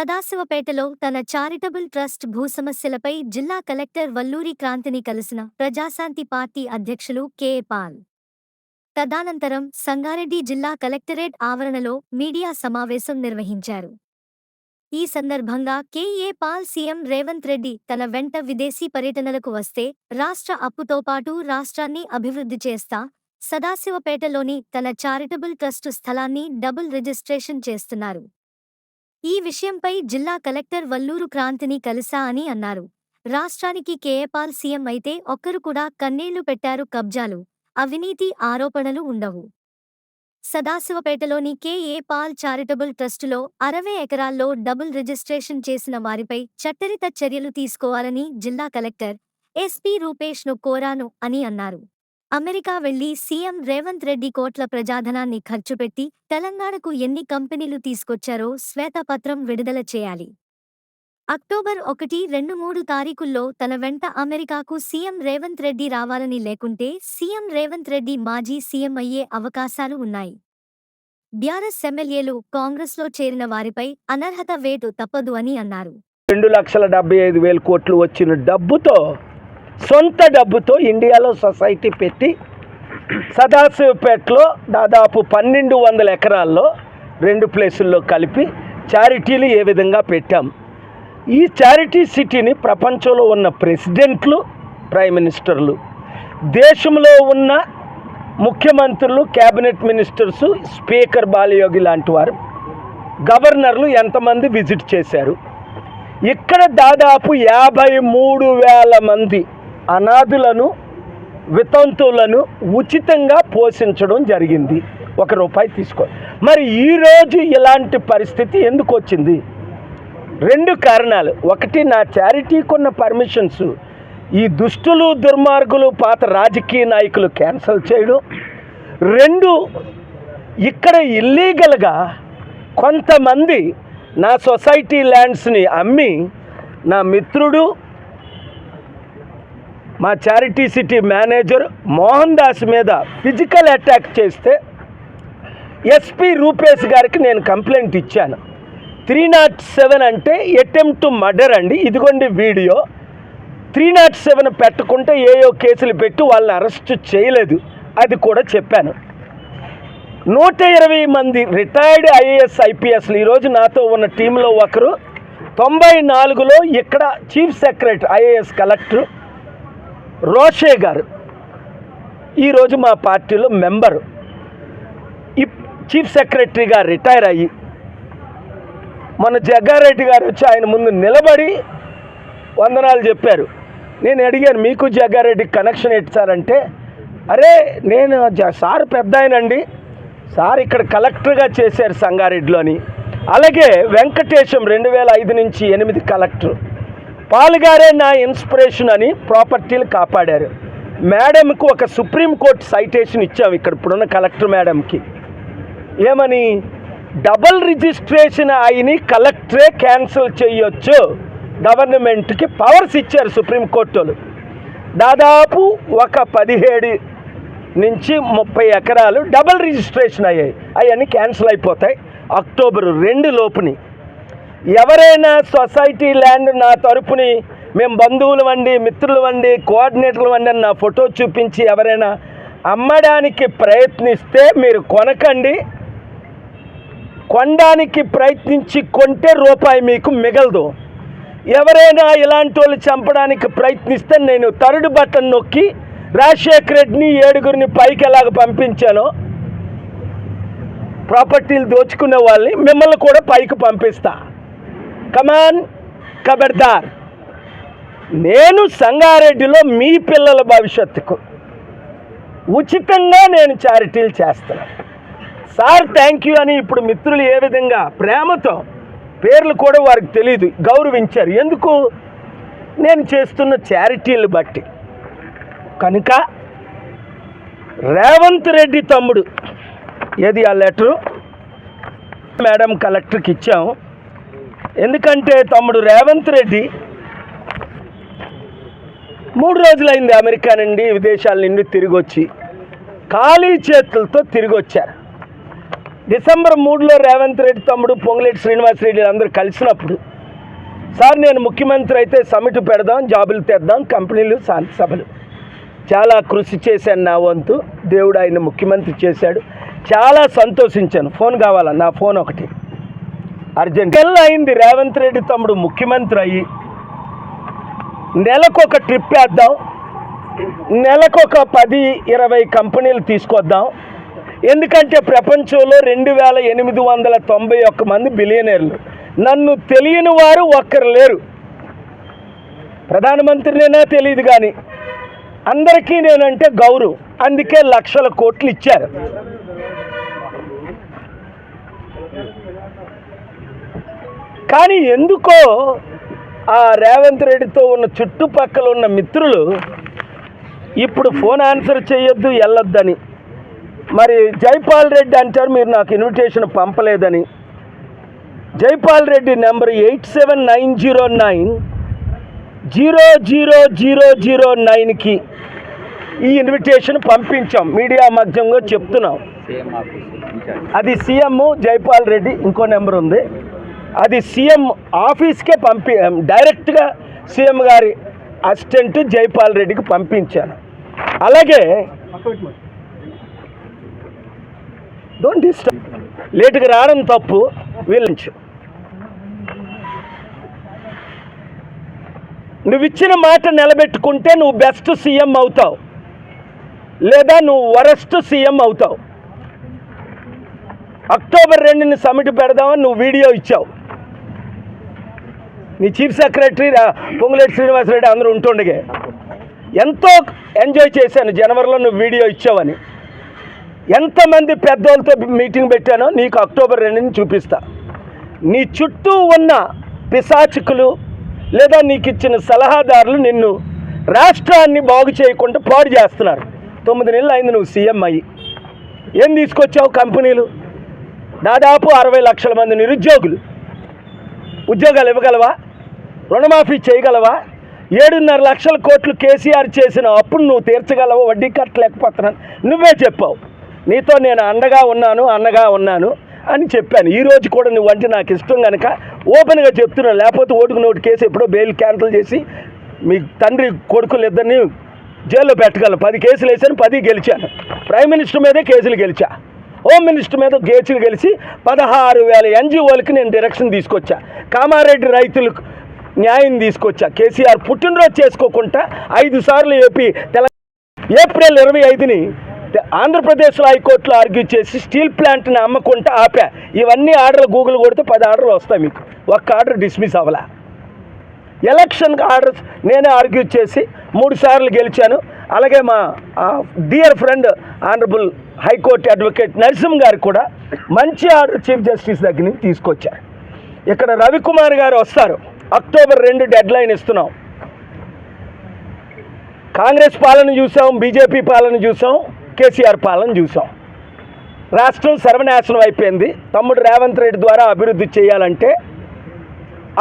సదాశివపేటలో తన charitable trust భూ సమస్యలపై జిల్లా కలెక్టర్ వల్లూరి క్రాంతిని కలిసిన ప్రజాశాంతి పార్టీ అధ్యక్షులు కె. పాల్. తదనంతరం సంగారెడ్డి జిల్లా కలెక్టరేట్ ఆవరణలో మీడియా సమావేశం నిర్వహించారు. ఈ సందర్భంగా KA Paul CM Revanth Reddy తన వెంట విదేశీ పర్యటనలకు వస్తే రాష్ట్ర అప్పుతో పాటు రాష్ట్రాన్ని అభివృద్ధి చేస్తా సదాశివపేటలోని తన చారిటబుల్ ట్రస్టు స్థలాన్ని డబుల్ రిజిస్ట్రేషన్ చేస్తున్నారు. ఈ విషయంపై జిల్లా కలెక్టర్ వల్లూరు క్రాంతిని కలిసా అని అన్నారు. రాష్ట్రానికి కేఏపాల్ సీఎం అయితే ఒక్కరు కూడా కన్నీళ్ళు పెట్టారు కబ్జాలు అవినీతి ఆరోపణలు ఉండవు. సదాశివపేటలోని కేఏపాల్ చారిటబుల్ ట్రస్టులో అరవై ఎకరాల్లో డబుల్ రిజిస్ట్రేషన్ చేసిన వారిపై చట్టరిత చర్యలు తీసుకోవాలని జిల్లా కలెక్టర్ ఎస్పీ రూపేష్ను కోరాను అని అన్నారు. అమెరికా వెళ్ళి సీఎం రేవంత్ రెడ్డి కోట్ల ప్రజాధనాన్ని ఖర్చుపెట్టి తెలంగాణకు ఎన్ని కంపెనీలు తీసుకొచ్చారో శ్వేతపత్రం విడుదల చేయాలి. అక్టోబర్ ఒకటి రెండు మూడు తారీఖుల్లో తన వెంట అమెరికాకు సీఎం రేవంత్ రెడ్డి రావాలని లేకుంటే సీఎం రేవంత్ రెడ్డి మాజీ సీఎం అయ్యే అవకాశాలు ఉన్నాయి. బ్యారస్ ఎమ్మెల్యేలు కాంగ్రెస్లో చేరిన వారిపై అనర్హత వేటు తప్పదు అని అన్నారు. రెండు లక్షల డెబ్బై ఐదు వేల కోట్లు వచ్చిన డబ్బుతో సొంత డబ్బుతో ఇండియాలో సొసైటీ పెట్టి సదాశివపేటలో దాదాపు పన్నెండు వందల ఎకరాల్లో రెండు ప్లేసుల్లో కలిపి చారిటీలు ఏ విధంగా పెట్టాం. ఈ చారిటీ సిటీని ప్రపంచంలో ఉన్న ప్రెసిడెంట్లు ప్రైమ్ మినిస్టర్లు దేశంలో ఉన్న ముఖ్యమంత్రులు క్యాబినెట్ మినిస్టర్సు స్పీకర్ బాలయోగి లాంటి వారు గవర్నర్లు ఎంతమంది విజిట్ చేశారు. ఇక్కడ దాదాపు యాభై మూడు వేల మంది అనాథులను వితంతువులను ఉచితంగా పోషించడం జరిగింది. ఒక రూపాయి తీసుకో. మరి ఈరోజు ఇలాంటి పరిస్థితి ఎందుకు వచ్చింది? రెండు కారణాలు. ఒకటి నా చారిటీకి ఉన్న పర్మిషన్స్. ఈ దుష్టులు దుర్మార్గులు పాత రాజకీయ నాయకులు క్యాన్సిల్ చేయడం. రెండు ఇక్కడ ఇల్లీగల్గా కొంతమంది నా సొసైటీ ల్యాండ్స్ని అమ్మి నా మిత్రుడు మా charity city manager Mohan Das మీద ఫిజికల్ అటాక్ చేస్తే ఎస్పీ రూపేష్ గారికి నేను కంప్లైంట్ ఇచ్చాను. త్రీ నాట్ సెవెన్ అంటే అటెంప్ట్ మర్డర్ అండి. ఇదిగోండి వీడియో. త్రీ నాట్ సెవెన్ పెట్టకుంటే ఏయో కేసులు పెట్టి వాళ్ళని అరెస్ట్ చేయలేదు. అది కూడా చెప్పాను. నూట ఇరవై మంది రిటైర్డ్ ఐఏఎస్ ఐపీఎస్లు ఈరోజు నాతో ఉన్న టీంలో ఒకరు. తొంభై నాలుగులో ఇక్కడ chief secretary IAS collector Roshe గారు. ఈరోజు మా పార్టీలో మెంబరు. చీఫ్ సెక్రటరీగా రిటైర్ అయ్యి మన జగ్గారెడ్డి గారు వచ్చి ఆయన ముందు నిలబడి వందనాలు చెప్పారు. నేను అడిగాను మీకు జగ్గారెడ్డి కనెక్షన్ ఎట్టి అరే నేను జ- సార్ పెద్ద ఆయనండి. సార్ ఇక్కడ కలెక్టర్గా చేశారు సంగారెడ్డిలోని. అలాగే వెంకటేశం రెండు వేల ఐదు నుంచి ఎనిమిది కలెక్టర్ పాలుగారే నా ఇన్స్పిరేషన్ అని ప్రాపర్టీలు కాపాడారు. మేడంకు ఒక సుప్రీంకోర్టు సైటేషన్ ఇచ్చాం ఇక్కడ ఇప్పుడున్న కలెక్టర్ మేడంకి. ఏమని? డబల్ రిజిస్ట్రేషన్ అయిని కలెక్టరే క్యాన్సిల్ చేయొచ్చు. గవర్నమెంట్కి పవర్స్ ఇచ్చారు సుప్రీంకోర్టు వాళ్ళు దాదాపు ఒక పదిహేడు నుంచి ముప్పై ఎకరాలు డబల్ రిజిస్ట్రేషన్ అయ్యాయి. అవన్నీ క్యాన్సిల్ అయిపోతాయి. అక్టోబర్ రెండు లోపుని ఎవరైనా సొసైటీ ల్యాండ్ నా తరపుని మేము బంధువులు వండి మిత్రులు వండి కోఆర్డినేటర్లు వండి నా ఫోటో చూపించి ఎవరైనా అమ్మడానికి ప్రయత్నిస్తే మీరు కొనకండి. కొనడానికి ప్రయత్నించి కొంటే రూపాయి మీకు మిగలదు. ఎవరైనా ఇలాంటి వాళ్ళు చంపడానికి ప్రయత్నిస్తే నేను థర్డ్ బటన్ నొక్కి రాజశేఖర రెడ్డిని ఏడుగురిని పైకి ఎలాగ పంపించానో ప్రాపర్టీలు దోచుకునే వాళ్ళని మిమ్మల్ని కూడా పైకి పంపిస్తా. కమాన్ కబెడతార్ నేను సంగారెడ్డిలో మీ పిల్లల భవిష్యత్తుకు ఉచితంగా నేను చారిటీలు చేస్తున్నాను సార్ థ్యాంక్ యూ అని ఇప్పుడు మిత్రులు ఏ విధంగా ప్రేమతో పేర్లు కూడా వారికి తెలియదు గౌరవించారు. ఎందుకు? నేను చేస్తున్న చారిటీలు బట్టి. కనుక రేవంత్ రెడ్డి తమ్ముడు ఏది ఆ లెటరు? మేడం కలెక్టర్కి ఇచ్చాము ఎందుకంటే తమ్ముడు రేవంత్ రెడ్డి మూడు రోజులైంది అమెరికా నుండి విదేశాల నుండి తిరిగి వచ్చి ఖాళీ చేతులతో తిరిగి వచ్చారు డిసెంబర్ మూడులో రేవంత్ రెడ్డి తమ్ముడు పొంగులేటి శ్రీనివాస్ రెడ్డి అందరూ కలిసినప్పుడు సార్ నేను ముఖ్యమంత్రి అయితే సమిట్ పెడదాం జాబులు తెద్దాం కంపెనీలు సభలు. చాలా కృషి చేశాను నా వంతు దేవుడు ఆయన ముఖ్యమంత్రి చేశాడు. చాలా సంతోషించాను. ఫోన్ కావాలా? నా ఫోన్ ఒకటి. అర్జెంట్. అయింది రేవంత్ రెడ్డి తమ్ముడు ముఖ్యమంత్రి అయ్యి. నెలకొక ట్రిప్ వేద్దాం. నెలకొక పది ఇరవై కంపెనీలు తీసుకొద్దాం. ఎందుకంటే ప్రపంచంలో రెండు వేల ఎనిమిది వందల తొంభై ఒక్క మంది బిలియనీర్లు. నన్ను తెలియని వారు ఒక్కరు లేరు. ప్రధానమంత్రినేనా తెలియదు కానీ అందరికీ నేనంటే గౌరవం. అందుకే లక్షల కోట్లు ఇచ్చారు. కానీ ఎందుకో ఆ రేవంత్ రెడ్డితో ఉన్న చుట్టుపక్కల ఉన్న మిత్రులు ఇప్పుడు ఫోన్ ఆన్సర్ చేయొద్దు వెళ్ళొద్దని. మరి జైపాల్ రెడ్డి అంటారు మీరు నాకు invitation పంపలేదని. Jaipal Reddy number eight seven nine zero nine zero zero zero zero నైన్కి ఈ ఇన్విటేషన్ పంపించాం. మీడియా మాధ్యమంగా చెప్తున్నాం. అది సీఎం జైపాల్ రెడ్డి ఇంకో నెంబర్ ఉంది. అది సీఎం ఆఫీస్కే పంపి డైరెక్ట్గా సీఎం గారి అసిస్టెంట్ జైపాల్ రెడ్డికి పంపించాను. అలాగే డోంట్ డిస్టర్బ్ లేటుగా రావడం తప్పు వీలించు నువ్వు ఇచ్చిన మాట నిలబెట్టుకుంటే నువ్వు బెస్ట్ సీఎం అవుతావు. లేదా నువ్వు వరస్ట్ సీఎం అవుతావు. అక్టోబర్ రెండుని సమిట్ పెడదామని నువ్వు వీడియో ఇచ్చావు. నీ చీఫ్ సెక్రటరీ పొంగులేటి శ్రీనివాసరెడ్డి అందరూ ఉంటుండగే. ఎంతో ఎంజాయ్ చేశాను. జనవరిలో నువ్వు వీడియో ఇచ్చావని. ఎంతమంది పెద్దోళ్ళతో మీటింగ్ పెట్టానో నీకు అక్టోబర్ రెండుని చూపిస్తా. నీ చుట్టూ ఉన్న పిశాచికులు లేదా నీకు ఇచ్చిన సలహాదారులు నిన్ను రాష్ట్రాన్ని బాగు చేయకుండా పాడు చేస్తున్నారు. తొమ్మిది నెలలు అయింది నువ్వు సీఎం అయ్యి. ఏం తీసుకొచ్చావు కంపెనీలు? దాదాపు అరవై లక్షల మంది నిరుద్యోగులు. ఉద్యోగాలు ఇవ్వగలవా? రుణమాఫీ చేయగలవా? ఏడున్నర లక్షల కోట్లు కేసీఆర్ చేసిన అప్పుడు నువ్వు తీర్చగలవా? వడ్డీ కట్టలేకపోతున్నాను నువ్వే చెప్పావు. నీతో నేను అండగా ఉన్నాను అన్నగా ఉన్నాను అని చెప్పాను. ఈ రోజు కూడా నువ్వు అంటే నాకు ఇష్టం కనుక ఓపెన్గా చెప్తున్నాను లేకపోతే ఓటుకు నోటు కేసు ఎప్పుడో బెయిల్ క్యాన్సిల్ చేసి మీ తండ్రి కొడుకులు ఇద్దరిని జైల్లో పెట్టగలను. పది కేసులు వేసాను పది గెలిచాను. ప్రైమ్ మినిస్టర్ మీదే కేసులు గెలిచా. హోమ్ మినిస్టర్ మీద కేసులు గెలిచి పదహారు వేల ఎన్జిఓలకి నేను డైరెక్షన్ తీసుకొచ్చా. కామారెడ్డి రైతులకు న్యాయం తీసుకొచ్చా. కేసీఆర్ పుట్టినరోజు చేసుకోకుండా ఐదు సార్లు ఏపీ తెలంగాణ ఏప్రిల్ ఇరవై ఐదుని ఆంధ్రప్రదేశ్లో హైకోర్టులో ఆర్గ్యూ చేసి స్టీల్ ప్లాంట్ని అమ్మకుంటా ఆపా. ఇవన్నీ ఆర్డర్లు గూగుల్ కొడితే పది ఆర్డర్లు వస్తాయి మీకు. ఒక్క ఆర్డర్ డిస్మిస్ అవ్వలా. ఎలక్షన్ ఆర్డర్స్ నేనే ఆర్గ్యూ చేసి మూడు సార్లు గెలిచాను. అలాగే మా dear friend honourable high court advocate Narasimha గారు కూడా మంచి ఆర్డర్ చీఫ్ జస్టిస్ దగ్గర నుంచి తీసుకొచ్చారు. ఇక్కడ రవికుమార్ గారు వస్తారు. అక్టోబర్ రెండు డెడ్ లైన్ ఇస్తున్నాం. కాంగ్రెస్ పాలన చూసాం బీజేపీ పాలన చూసాం కేసీఆర్ పాలన చూసాం. రాష్ట్రం సర్వనాశనం అయిపోయింది. తమ్ముడు రేవంత్ రెడ్డి ద్వారా అభివృద్ధి చేయాలంటే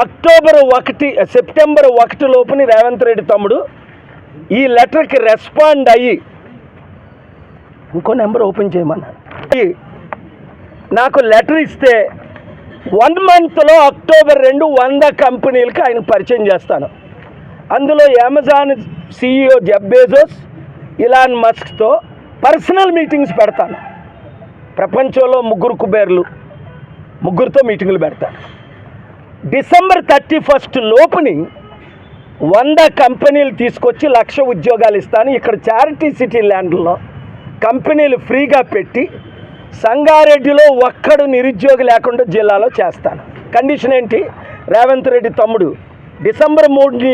అక్టోబర్ ఒకటి సెప్టెంబర్ ఒకటి లోపుని రేవంత్ రెడ్డి తమ్ముడు ఈ లెటర్కి రెస్పాండ్ అయ్యి ఇంకో నెంబర్ ఓపెన్ చేయమన్నా నాకు లెటర్ ఇస్తే వన్ మంత్లో అక్టోబర్ రెండు వంద కంపెనీలకి ఆయన పరిచయం చేస్తాను. అందులో Amazon CEO Jeff Bezos Elon మస్క్తో personal meetings పెడతాను. ప్రపంచంలో ముగ్గురు కుబేర్లు ముగ్గురితో మీటింగులు పెడతాను. డిసెంబర్ థర్టీ ఫస్ట్ లోపుని వంద కంపెనీలు తీసుకొచ్చి లక్ష ఉద్యోగాలు ఇస్తాను. ఇక్కడ చారిటీ సిటీ ల్యాండ్లో కంపెనీలు ఫ్రీగా పెట్టి సంగారెడ్డిలో ఒక్కడు నిరుద్యోగి లేకుండా జిల్లాలో చేస్తాను. కండిషన్ ఏంటి? రేవంత్ రెడ్డి తమ్ముడు. డిసెంబర్ మూడుని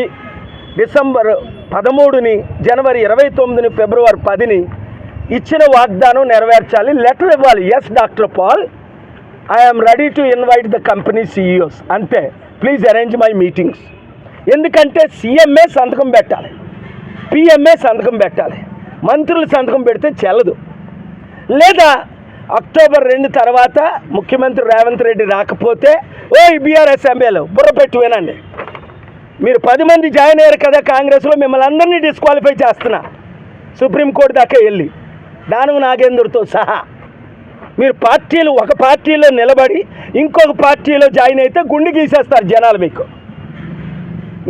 డిసెంబర్ పదమూడుని జనవరి ఇరవై తొమ్మిదిని ఫిబ్రవరి పదిని ఇచ్చిన వాగ్దానం నెరవేర్చాలి. లెటర్ ఇవ్వాలి. Yes doctor Paul. I'm ready to invite the company CEOs అంతే. ప్లీజ్ అరేంజ్ మై మీటింగ్స్ ఎందుకంటే సీఎంఏ సంతకం పెట్టాలి. పిఎంఏ సంతకం పెట్టాలి. మంత్రులు సంతకం పెడితే చెల్లదు. లేదా అక్టోబర్ రెండు తర్వాత ముఖ్యమంత్రి రేవంత్ రెడ్డి రాకపోతే ఓ బీఆర్ఎస్ ఎమ్మెల్యే బుర్ర పెట్టి వినండి. మీరు పది మంది జాయిన్ అయ్యారు కదా కాంగ్రెస్లో మిమ్మల్ని అందరినీ డిస్క్వాలిఫై చేస్తున్నా. సుప్రీంకోర్టు దాకా వెళ్ళి దానవ నాగేంద్రతో సహా. మీరు పార్టీలు ఒక పార్టీలో నిలబడి ఇంకొక పార్టీలో జాయిన్ అయితే గుండె గీసేస్తారు జనాలు మీకు.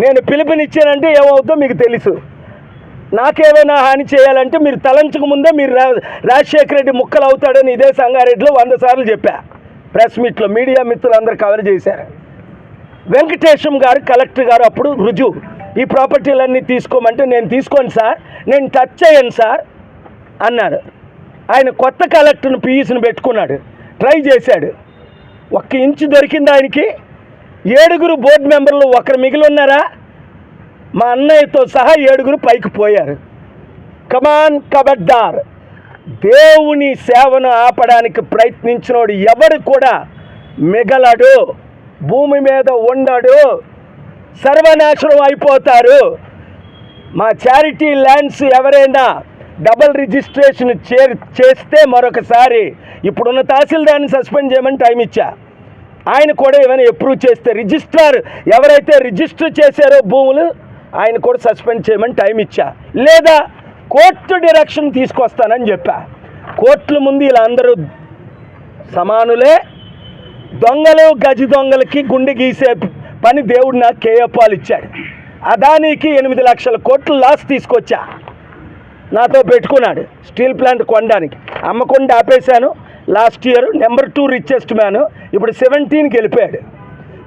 నేను పిలుపునిచ్చానంటే ఏమవుతుందో మీకు తెలుసు. నాకేమైనా హాని చేయాలంటే మీరు తలంచక ముందే మీరు రా- రాజశేఖర రెడ్డి ముక్కలు అవుతాడని ఇదే సంగారెడ్డిలో వంద సార్లు చెప్పా. ప్రెస్ మీట్లో మీడియా మిత్రులందరూ కవర్ చేశారు. వెంకటేశం గారు కలెక్టర్ గారు అప్పుడు రుజువు. ఈ ప్రాపర్టీలన్నీ తీసుకోమంటే నేను తీసుకోను సార్ నేను టచ్ చేయను సార్ అన్నారు. ఆయన కొత్త కలెక్టర్ను పీయూస్ని పెట్టుకున్నాడు. ట్రై చేశాడు. ఒక్క ఇంచు దొరికింది ఆయనకి. ఏడుగురు బోర్డు మెంబర్లు ఒకరు మిగిలి ఉన్నారా? మా అన్నయ్యతో సహా ఏడుగురు పైకి పోయారు. కమాన్ కబడ్డార్. దేవుని సేవను ఆపడానికి ప్రయత్నించినోడు ఎవరు కూడా మిగలడు. భూమి మీద ఉండడు. సర్వనాశనం అయిపోతారు. మా చారిటీ ల్యాండ్స్ ఎవరైనా డబల్ రిజిస్ట్రేషన్ చే చేస్తే మరొకసారి ఇప్పుడున్న తహసీల్దార్ని సస్పెండ్ చేయమని టైం ఇచ్చా. ఆయన కూడా ఏమైనా అప్రూవ్ చేస్తే రిజిస్ట్రార్ ఎవరైతే రిజిస్టర్ చేశారో భూములు ఆయన కూడా సస్పెండ్ చేయమని టైం ఇచ్చా. లేదా కోర్టు డైరెక్షన్ తీసుకొస్తానని చెప్పా. కోర్టుల ముందు ఇలా అందరూ సమానులే. దొంగలు గజి దొంగలకి గుండె గీసే పని దేవుడు నాకు కేయపాలు ఇచ్చాడు. అదానికి ఎనిమిది లక్షల కోట్లు లాస్ తీసుకొచ్చా. నాతో పెట్టుకున్నాడు స్టీల్ ప్లాంట్ కొనడానికి. అమ్మకుండా ఆపేశాను. Last year number two richest man. ఇప్పుడు సెవెంటీన్కి వెళ్ళిపోయాడు.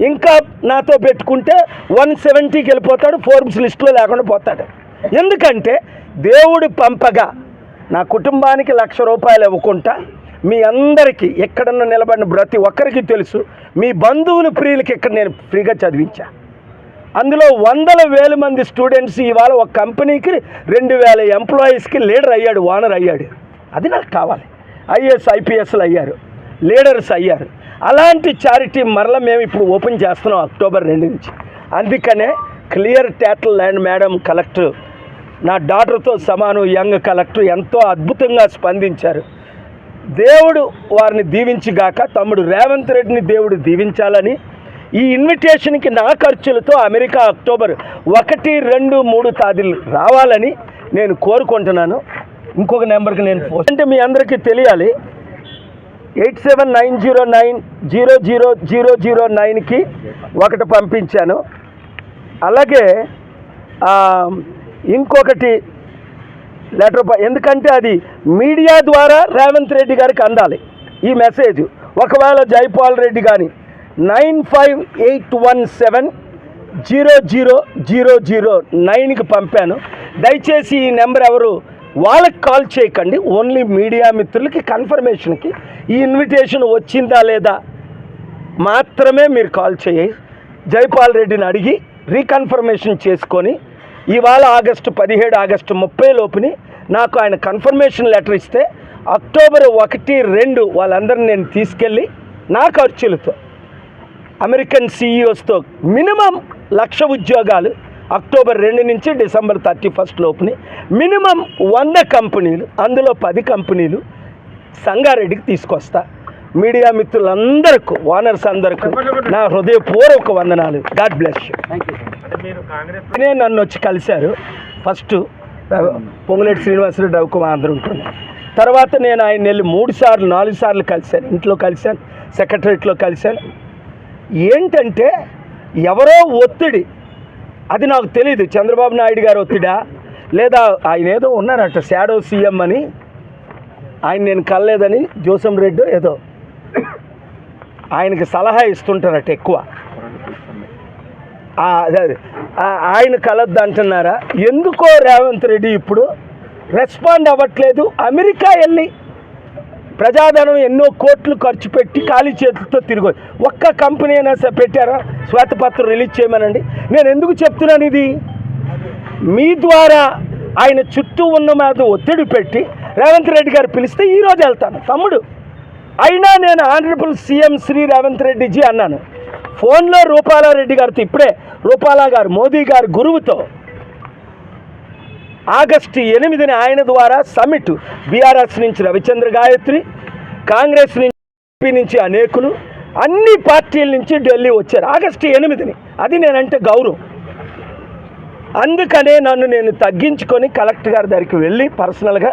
ఇంకా నాతో పెట్టుకుంటే వన్ సెవెంటీకి వెళ్ళిపోతాడు ఫోర్బ్స్ లిస్టులో లేకుండా పోతాడు. ఎందుకంటే దేవుడు పంపగా నా కుటుంబానికి లక్ష రూపాయలు ఇవ్వకుండా మీ అందరికీ ఎక్కడన్నా నిలబడిన ప్రతి ఒక్కరికి తెలుసు మీ బంధువులు ప్రియులకి ఇక్కడ నేను ఫ్రీగా చదివించా. అందులో వందల వేల మంది స్టూడెంట్స్ ఇవాళ ఒక కంపెనీకి రెండు వేల ఎంప్లాయీస్కి లీడర్ అయ్యాడు ఓనర్ అయ్యాడు. అది నాకు కావాలి. ఐఏఎస్ ఐపీఎస్లు అయ్యారు. లీడర్స్ అయ్యారు. అలాంటి చారిటీ మరల మేము ఇప్పుడు ఓపెన్ చేస్తున్నాం అక్టోబర్ రెండు నుంచి. అందుకనే clear title land madam collector నా డాటర్తో సమానం యంగ్ కలెక్టర్ ఎంతో అద్భుతంగా స్పందించారు. దేవుడు వారిని దీవించిగాక తమ్ముడు రేవంత్ రెడ్డిని దేవుడు దీవించాలని ఈ ఇన్విటేషన్కి నా ఖర్చులతో అమెరికా అక్టోబర్ ఒకటి రెండు మూడు తేదీలు రావాలని నేను కోరుకుంటున్నాను. ఇంకొక నెంబర్కి నేను అంటే మీ అందరికీ తెలియాలి eight seven nine zero nine zero zero zero zero నైన్కి ఒకటి పంపించాను. అలాగే ఇంకొకటి లెటర్ ఎందుకంటే అది మీడియా ద్వారా రేవంత్ రెడ్డి గారికి అందాలి. ఈ మెసేజ్ ఒకవేళ జైపాల్ రెడ్డి కానీ nine five eight one seven zero zero zero zero నైన్కి పంపాను. దయచేసి ఈ నెంబర్ ఎవరు వాళ్ళకి కాల్ చేయకండి. ఓన్లీ మీడియా మిత్రులకి కన్ఫర్మేషన్కి ఈ ఇన్విటేషన్ వచ్చిందా లేదా మాత్రమే మీరు కాల్ చేయి. జైపాల్ రెడ్డిని అడిగి రీకన్ఫర్మేషన్ చేసుకొని ఇవాళ ఆగస్టు పదిహేడు ఆగస్టు ముప్పై లోపుని నాకు ఆయన కన్ఫర్మేషన్ లెటర్ ఇస్తే అక్టోబర్ ఒకటి రెండు వాళ్ళందరిని నేను తీసుకెళ్ళి నా ఖర్చులతో అమెరికన్ సీఈఓస్తో మినిమం లక్ష ఉద్యోగాలు అక్టోబర్ రెండు నుంచి డిసెంబర్ థర్టీ ఫస్ట్ లోపుని మినిమం వంద కంపెనీలు అందులో పది కంపెనీలు సంగారెడ్డికి తీసుకొస్తా. మీడియా మిత్రులందరికీ ఓనర్స్ అందరికీ నా హృదయపూర్వక వందనాలు. గాడ్ బ్లెస్ నేను నన్ను వచ్చి కలిశారు. ఫస్ట్ పొంగులేటి శ్రీనివాసరెడ్డి రవికుమార్ అందరూ ఉంటున్నారు తర్వాత నేను ఆయన వెళ్ళి మూడు సార్లు నాలుగు సార్లు కలిశాను. ఇంట్లో కలిశాను సెక్రటరేట్లో కలిశాను. ఏంటంటే ఎవరో ఒత్తిడి అది నాకు తెలియదు చంద్రబాబు నాయుడు గారు ఒత్తిడా? లేదా ఆయన ఏదో ఉన్నారట షాడో సీఎం అని. ఆయన నేను కలలేదని జోసం రెడ్డి ఏదో. ఆయనకి సలహా ఇస్తుంటారట ఎక్కువ. అదే ఆయన కలద్దు అంటున్నారా? ఎందుకో రేవంత్ రెడ్డి ఇప్పుడు రెస్పాండ్ అవ్వట్లేదు. అమెరికా వెళ్ళి ప్రజాధనం ఎన్నో కోట్లు ఖర్చు పెట్టి ఖాళీ చేతులతో తిరిగి ఒక్క కంపెనీ అయినా సరే పెట్టారా? శ్వేతపత్రం రిలీజ్ చేయమనండి. నేను ఎందుకు చెప్తున్నాను ఇది? మీ ద్వారా ఆయన చుట్టూ ఉన్న మీద ఒత్తిడి పెట్టి రేవంత్ రెడ్డి గారు పిలిస్తే ఈరోజు వెళ్తాను. తమ్ముడు అయినా నేను ఆనరబుల్ సీఎం శ్రీ రేవంత్ రెడ్డిజీ అన్నాను. ఫోన్లో రూపాలారెడ్డి గారితో ఇప్పుడే రూపాలా గారు మోదీ గారు గురువుతో ఆగస్టు ఎనిమిదిని ఆయన ద్వారా సమ్మిట్ బీఆర్ఎస్ నుంచి రవిచంద్ర గాయత్రి కాంగ్రెస్ నుంచి నుంచి అనేకులు అన్ని పార్టీల నుంచి ఢిల్లీ వచ్చారు. ఆగస్టు ఎనిమిదిని. అది నేనంటే గౌరవం. అందుకనే నన్ను నేను తగ్గించుకొని కలెక్టర్ గారి దగ్గరికి వెళ్ళి పర్సనల్గా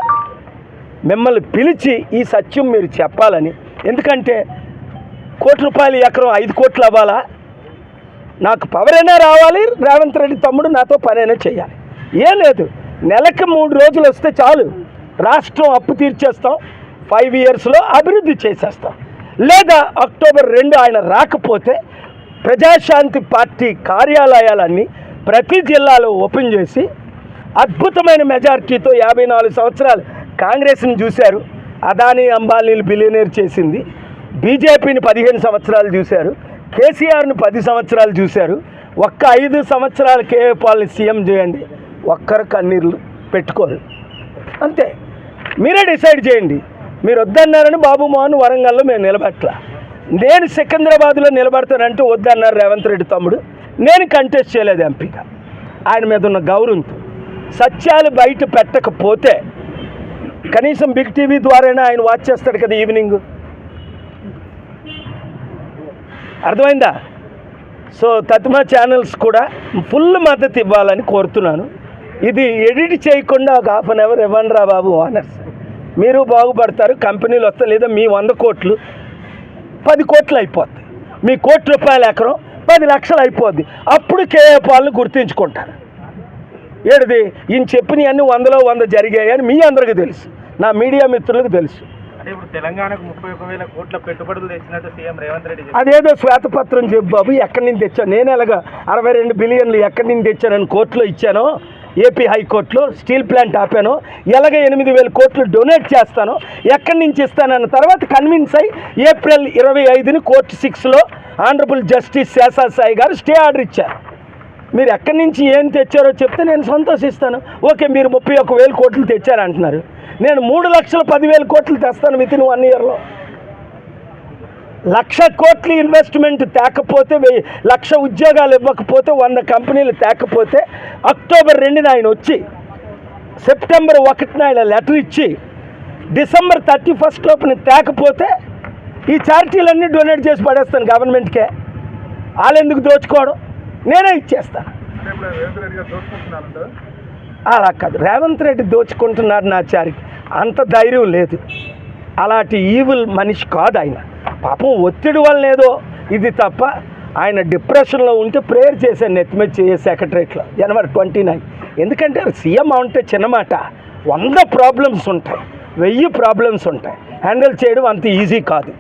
మిమ్మల్ని పిలిచి ఈ సత్యం మీరు చెప్పాలని. ఎందుకంటే కోటి రూపాయలు ఎకరం ఐదు కోట్లు అవ్వాలా? నాకు పవర్ అయినా రావాలి. రేవంత్ రెడ్డి తమ్ముడు నాతో పనైనా చేయాలి. ఏం లేదు. నెలకి మూడు రోజులు వస్తే చాలు. రాష్ట్రం అప్పు తీర్చేస్తాం. ఫైవ్ ఇయర్స్లో అభివృద్ధి చేసేస్తాం. లేదా అక్టోబర్ రెండు ఆయన రాకపోతే ప్రజాశాంతి పార్టీ కార్యాలయాలన్నీ ప్రతి జిల్లాలో ఓపెన్ చేసి అద్భుతమైన మెజారిటీతో యాభై నాలుగు సంవత్సరాలు కాంగ్రెస్ని చూశారు. అదానీ అంబానీలు బిలియనేర్ చేసింది. బీజేపీని పదిహేను సంవత్సరాలు చూశారు. కేసీఆర్ను పది సంవత్సరాలు చూశారు. ఒక్క ఐదు సంవత్సరాలు కేఏ పాల్ని సీఎం చేయండి. ఒక్కరు కన్నీళ్ళు పెట్టుకోరు. అంతే. మీరే డిసైడ్ చేయండి. మీరు వద్దన్నారని బాబు మోహన్ వరంగల్లో మేము నిలబెట్టలా. నేను సికింద్రాబాద్లో నిలబడతానంటే వద్దన్నారు రేవంత్ రెడ్డి తమ్ముడు. నేను కంటెస్ట్ చేయలేదు ఎంపీగా. ఆయన మీద ఉన్న గౌరవంతో. సత్యాలు బయట పెట్టకపోతే కనీసం బిగ్ టీవీ ద్వారానే ఆయన వాచ్ చేస్తాడు కదా ఈవినింగ్ అర్థమైందా? సో తత్మా ఛానల్స్ కూడా ఫుల్ మద్దతు ఇవ్వాలని కోరుతున్నాను. ఇది ఎడిట్ చేయకుండా ఒక హాఫ్ అన్ అవర్ ఇవ్వండి రా బాబు ఓనర్స్ మీరు బాగుపడతారు కంపెనీలు వస్తాయి లేదా మీ వంద కోట్లు. పది కోట్లు అయిపోద్ది మీ కోటి రూపాయల ఎకరం పది లక్షలు అయిపోద్ది. అప్పుడు కేఏ పాలను గుర్తించుకుంటారు. ఏడిది? ఈయన చెప్పినవన్నీ వందలో వంద జరిగాయని మీ అందరికీ తెలుసు. నా మీడియా మిత్రులకు తెలుసు. అదేదో శ్వేతపత్రం చెప్పు బాబు ఎక్కడి నుంచి తెచ్చాను నేను ఎలాగా అరవై రెండు బిలియన్లు ఎక్కడి నుంచి తెచ్చానని కోర్టులో ఇచ్చాను? ఏపీ హైకోర్టులో స్టీల్ ప్లాంట్ ఆపాను ఎలాగ ఎనిమిది వేల కోట్లు డొనేట్ చేస్తాను ఎక్కడి నుంచి ఇస్తానన్న తర్వాత కన్విన్స్ అయ్యి ఏప్రిల్ ఇరవై ఐదుని కోర్టు సిక్స్లో ఆనరబుల్ జస్టిస్ శేషాసాయి గారు స్టే ఆర్డర్ ఇచ్చారు. మీరు ఎక్కడి నుంచి ఏం తెచ్చారో చెప్తే నేను సంతోషిస్తాను. ఓకే మీరు ముప్పై ఒక్క వేల కోట్లు తెచ్చారంటున్నారు. నేను మూడు లక్షల పదివేల కోట్లు తెస్తాను విత్ ఇన్ వన్ ఇయర్లో లక్ష కోట్ల ఇన్వెస్ట్మెంట్ తేకపోతే వెయ్యి లక్ష ఉద్యోగాలు ఇవ్వకపోతే వంద కంపెనీలు తేకపోతే అక్టోబర్ రెండున ఆయన వచ్చి సెప్టెంబర్ ఒకటిన ఆయన లెటర్ ఇచ్చి డిసెంబర్ థర్టీ ఫస్ట్ లోపున తేకపోతే ఈ ఛారిటీలన్నీ డొనేట్ చేసి పడేస్తాను గవర్నమెంట్కే. వాళ్ళు ఎందుకు దోచుకోవడం? నేనే ఇచ్చేస్తాను. అలా కాదు. రేవంత్ రెడ్డి దోచుకుంటున్నాడు నా చారికి అంత ధైర్యం లేదు. అలాంటి ఈవిల్ మనిషి కాదు ఆయన. పాపం ఒత్తిడి వల్ల ఏదో ఇది తప్ప ఆయన డిప్రెషన్లో ఉంటే ప్రేయర్ చేశాను నెత్తిమెచ్చి సెక్రటరేట్లో జనవరి ట్వంటీ నైన్. ఎందుకంటే సీఎం అంటే చిన్నమాట వంద ప్రాబ్లమ్స్ ఉంటాయి వెయ్యి ప్రాబ్లమ్స్ ఉంటాయి. హ్యాండిల్ చేయడం అంత ఈజీ కాదు.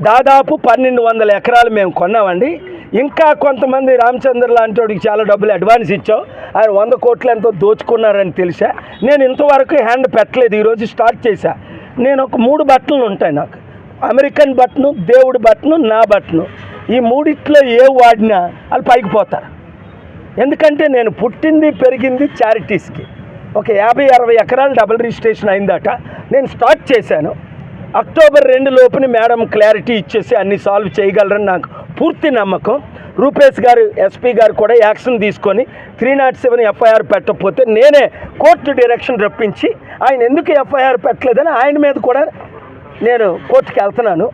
దాదాపు పన్నెండు వందల ఎకరాలు మేము కొన్నామండి. ఇంకా కొంతమంది రామచంద్ర లాంటి వాడికి చాలా డబ్బులు అడ్వాన్స్ ఇచ్చాం. ఆయన వంద కోట్లు ఎంతో దోచుకున్నారని తెలిసా. నేను ఇంతవరకు హ్యాండ్ పెట్టలేదు ఈరోజు స్టార్ట్ చేశా. నేను ఒక మూడు బట్టలు ఉంటాయి నాకు. అమెరికన్ బట్టను దేవుడి బట్టను నా బట్టను. ఈ మూడిట్లో ఏ వాడినా వాళ్ళు పైకి పోతారు. ఎందుకంటే నేను పుట్టింది పెరిగింది చారిటీస్కి ఒక యాభై అరవై ఎకరాలు డబుల్ రిజిస్ట్రేషన్ అయిందట. నేను స్టార్ట్ చేశాను. అక్టోబర్ రెండు లోపుని మేడం క్లారిటీ ఇచ్చేసి అన్ని సాల్వ్ చేయగలరని నాకు పూర్తి నమ్మకం. రూపేష్ గారు ఎస్పీ గారు కూడా యాక్షన్ తీసుకొని త్రీ నాట్ సెవెన్ ఎఫ్ఐఆర్ పెట్టకపోతే నేనే కోర్టు డైరెక్షన్ రప్పించి ఆయన ఎందుకు ఎఫ్ఐఆర్ పెట్టలేదని ఆయన మీద కూడా నేను కోర్టుకి వెళ్తున్నాను.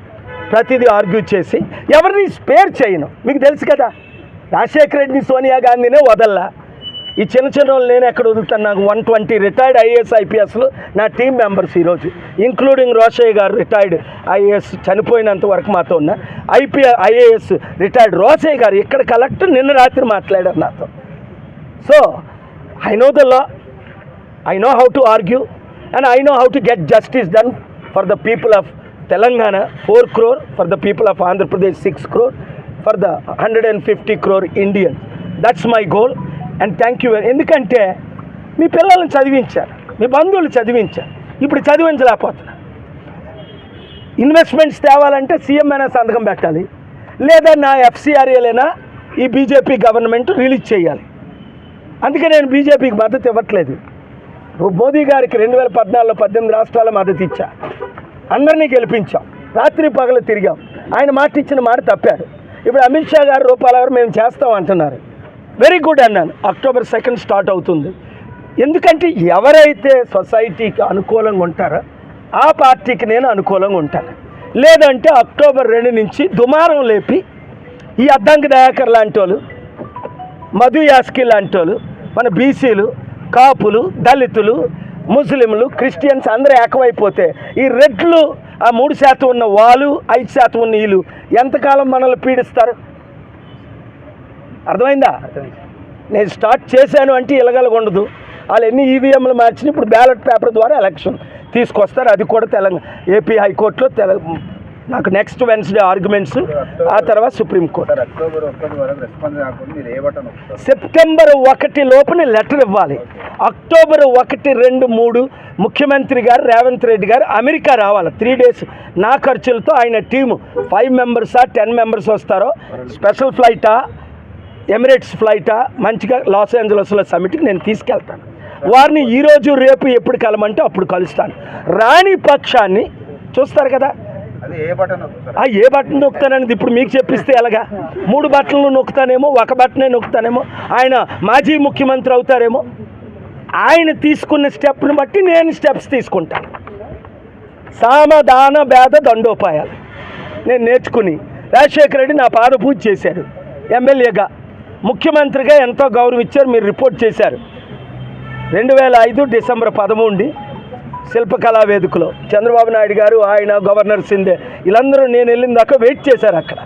ప్రతిదీ ఆర్గ్యూ చేసి ఎవరిని స్పేర్ చేయను. మీకు తెలుసు కదా రాజశేఖర రెడ్డిని సోనియా గాంధీనే వదల్లా. ఈ చిన్న చిన్న వాళ్ళు నేను ఎక్కడ వదులుతాను? వన్ ట్వంటీ రిటైర్డ్ ఐఏఎస్ ఐపీఎస్లు నా టీం మెంబర్స్ ఈరోజు ఇంక్లూడింగ్ రోషయ్య గారు రిటైర్డ్ ఐఏఎస్ చనిపోయినంత వరకు మాతో ఉన్న ఐపీఎస్ ఐఏఎస్ రిటైర్డ్ రోషయ్య గారు. ఇక్కడ కలెక్టర్ నిన్న రాత్రి మాట్లాడారు నాతో. So I know the law I know how to argue and I know how to get justice done for the people of Telangana four crore for the people of Andhra Pradesh six crore for the hundred and fifty crore Indian that's my goal and thank you ఎందుకంటే మీ పిల్లల్ని చదివించారు మీ బంధువులు చదివించారు. ఇప్పుడు చదివించలేకపోతున్నా investments తేవాలంటే CM అయినా సంతకం పెట్టాలి. లేదా నా ఎఫ్సీఆర్ఏలైనా ఈ బీజేపీ గవర్నమెంట్ రిలీజ్ చేయాలి. అందుకే నేను బీజేపీకి మద్దతు ఇవ్వట్లేదు. మోదీ గారికి రెండు వేల పద్నాలుగులో పద్దెనిమిది రాష్ట్రాల మద్దతు ఇచ్చా. అందరినీ గెలిపించాం. రాత్రి పగలు తిరిగాం. ఆయన మాట ఇచ్చిన మాట తప్పారు. ఇప్పుడు అమిత్ షా గారు రూపాయల గారు మేము చేస్తాం అంటున్నారు. వెరీ గుడ్ అన్నాను. అక్టోబర్ సెకండ్ స్టార్ట్ అవుతుంది. ఎందుకంటే ఎవరైతే సొసైటీకి అనుకూలంగా ఉంటారో ఆ పార్టీకి నేను అనుకూలంగా ఉంటాను. లేదంటే అక్టోబర్ రెండు నుంచి దుమారం లేపి ఈ అద్దంకి దయాకర్ లాంటి వాళ్ళు మధు యాస్కి లాంటి వాళ్ళు మన బీసీలు కాపులు దళితులు ముస్లింలు క్రిస్టియన్స్ అందరూ ఏకమైపోతే ఈ రెడ్లు ఆ మూడు శాతం ఉన్న వాళ్ళు ఐదు శాతం ఉన్న వీళ్ళు ఎంతకాలం మనల్ని పీడిస్తారు? అర్థమైందా? నేను స్టార్ట్ చేశాను అంటే ఇలగలగా ఉండదు. వాళ్ళు ఎన్ని ఈవీఎంలు మార్చిన ఇప్పుడు బ్యాలెట్ పేపర్ ద్వారా ఎలక్షన్ తీసుకొస్తారు. అది కూడా తెలంగాణ ఏపీ హైకోర్టులో తెల నాకు నెక్స్ట్ వెన్స్డే ఆర్గ్యుమెంట్స్ ఆ తర్వాత సుప్రీంకోర్టు సెప్టెంబర్ ఒకటి లోపున లెటర్ ఇవ్వాలి. అక్టోబర్ ఒకటి రెండు మూడు ముఖ్యమంత్రి గారు రేవంత్ రెడ్డి గారు అమెరికా రావాలి. త్రీ డేస్ నా ఖర్చులతో ఆయన టీము ఫైవ్ మెంబర్సా టెన్ మెంబర్స్ వస్తారో స్పెషల్ ఫ్లైటా ఎమిరేట్స్ ఫ్లైటా? మంచిగా లాస్ ఏంజలస్లో సమిట్కి నేను తీసుకెళ్తాను. వారిని ఈరోజు రేపు ఎప్పుడు కలమంటే అప్పుడు కలుస్తాను. రాని పక్షాన్ని చూస్తారు కదా? ఆ ఏ బటన్ నొక్కుతాననేది ఇప్పుడు మీకు చెప్పిస్తే ఎలాగా? మూడు బట్టలు నొక్కుతానేమో ఒక బట్టనే నొక్కుతానేమో ఆయన మాజీ ముఖ్యమంత్రి అవుతారేమో. ఆయన తీసుకున్న స్టెప్ని బట్టి నేను స్టెప్స్ తీసుకుంటాను. సామదాన భేద దండోపాయాలు. నేను నేర్చుకుని రాజశేఖర రెడ్డి నా పాద పూజ చేశారు ఎమ్మెల్యేగా. ముఖ్యమంత్రిగా ఎంతో గౌరవం ఇచ్చారు మీరు రిపోర్ట్ చేశారు. రెండు వేల ఐదు డిసెంబర్ పదమూడు శిల్పకళా వేదికలో చంద్రబాబు నాయుడు గారు ఆయన గవర్నర్ సిందే వీళ్ళందరూ నేను వెళ్ళిన దాకా వెయిట్ చేశారు అక్కడ.